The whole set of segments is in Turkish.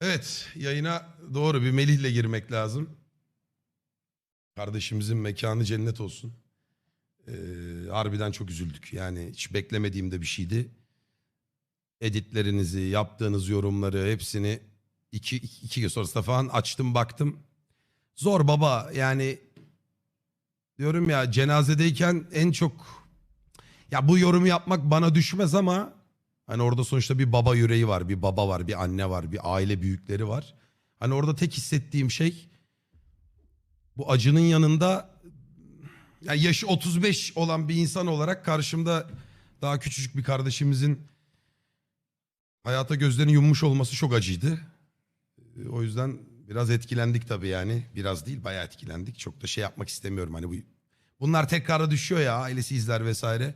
Evet yayına doğru bir Melih'le girmek lazım. Kardeşimizin mekanı cennet olsun. Ee, harbiden çok üzüldük. Yani hiç beklemediğim de bir şeydi. Editlerinizi, yaptığınız yorumları hepsini iki, iki, iki gün sonrasında falan açtım baktım. Zor baba yani diyorum ya cenazedeyken en çok ya bu yorumu yapmak bana düşmez ama hani orada sonuçta bir baba yüreği var, bir baba var, bir anne var, bir aile büyükleri var. Hani orada tek hissettiğim şey bu acının yanında ya yaşı 35 olan bir insan olarak karşımda daha küçücük bir kardeşimizin hayata gözlerini yummuş olması çok acıydı. O yüzden biraz etkilendik tabii yani. Biraz değil bayağı etkilendik. Çok da şey yapmak istemiyorum hani bu bunlar tekrara düşüyor ya ailesi izler vesaire.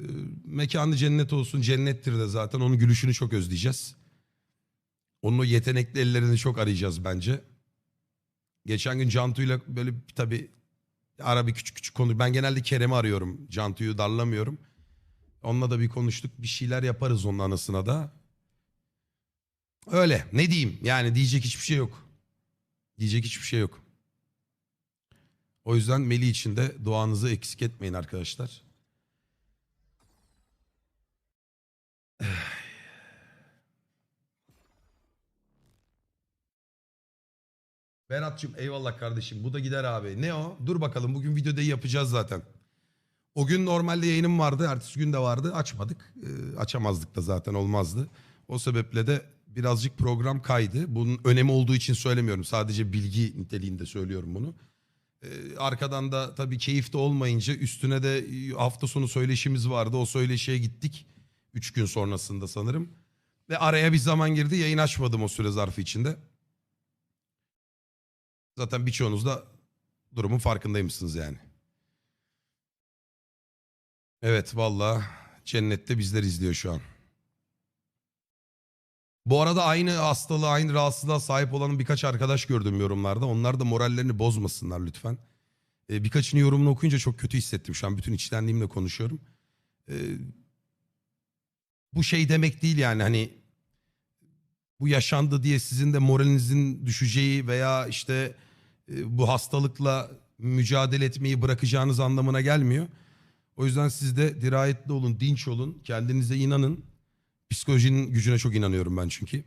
Ee, Mekanı cennet olsun cennettir de zaten onun gülüşünü çok özleyeceğiz. Onun o yetenekli ellerini çok arayacağız bence. Geçen gün Cantu'yla böyle tabii ara bir küçük küçük konu. Ben genelde Kerem'i arıyorum. Cantu'yu darlamıyorum. Onunla da bir konuştuk. Bir şeyler yaparız onun anısına da. Öyle. Ne diyeyim? Yani diyecek hiçbir şey yok. Diyecek hiçbir şey yok. O yüzden Melih için de duanızı eksik etmeyin arkadaşlar. Berat'cığım eyvallah kardeşim. Bu da gider abi. Ne o? Dur bakalım bugün videoda yapacağız zaten. O gün normalde yayınım vardı. Ertesi gün de vardı. Açmadık. Ee, açamazdık da zaten olmazdı. O sebeple de birazcık program kaydı. Bunun önemi olduğu için söylemiyorum. Sadece bilgi niteliğinde söylüyorum bunu. Ee, arkadan da tabii keyif de olmayınca üstüne de hafta sonu söyleşimiz vardı. O söyleşiye gittik. Üç gün sonrasında sanırım. Ve araya bir zaman girdi. Yayın açmadım o süre zarfı içinde. Zaten birçoğunuz da durumun farkındaymışsınız yani. Evet valla cennette bizler izliyor şu an. Bu arada aynı hastalığa, aynı rahatsızlığa sahip olan birkaç arkadaş gördüm yorumlarda. Onlar da morallerini bozmasınlar lütfen. Ee, birkaçını yorumunu okuyunca çok kötü hissettim. Şu an bütün içtenliğimle konuşuyorum. Ee, bu şey demek değil yani hani bu yaşandı diye sizin de moralinizin düşeceği veya işte e, bu hastalıkla mücadele etmeyi bırakacağınız anlamına gelmiyor. O yüzden siz de dirayetli olun, dinç olun, kendinize inanın. Psikolojinin gücüne çok inanıyorum ben çünkü.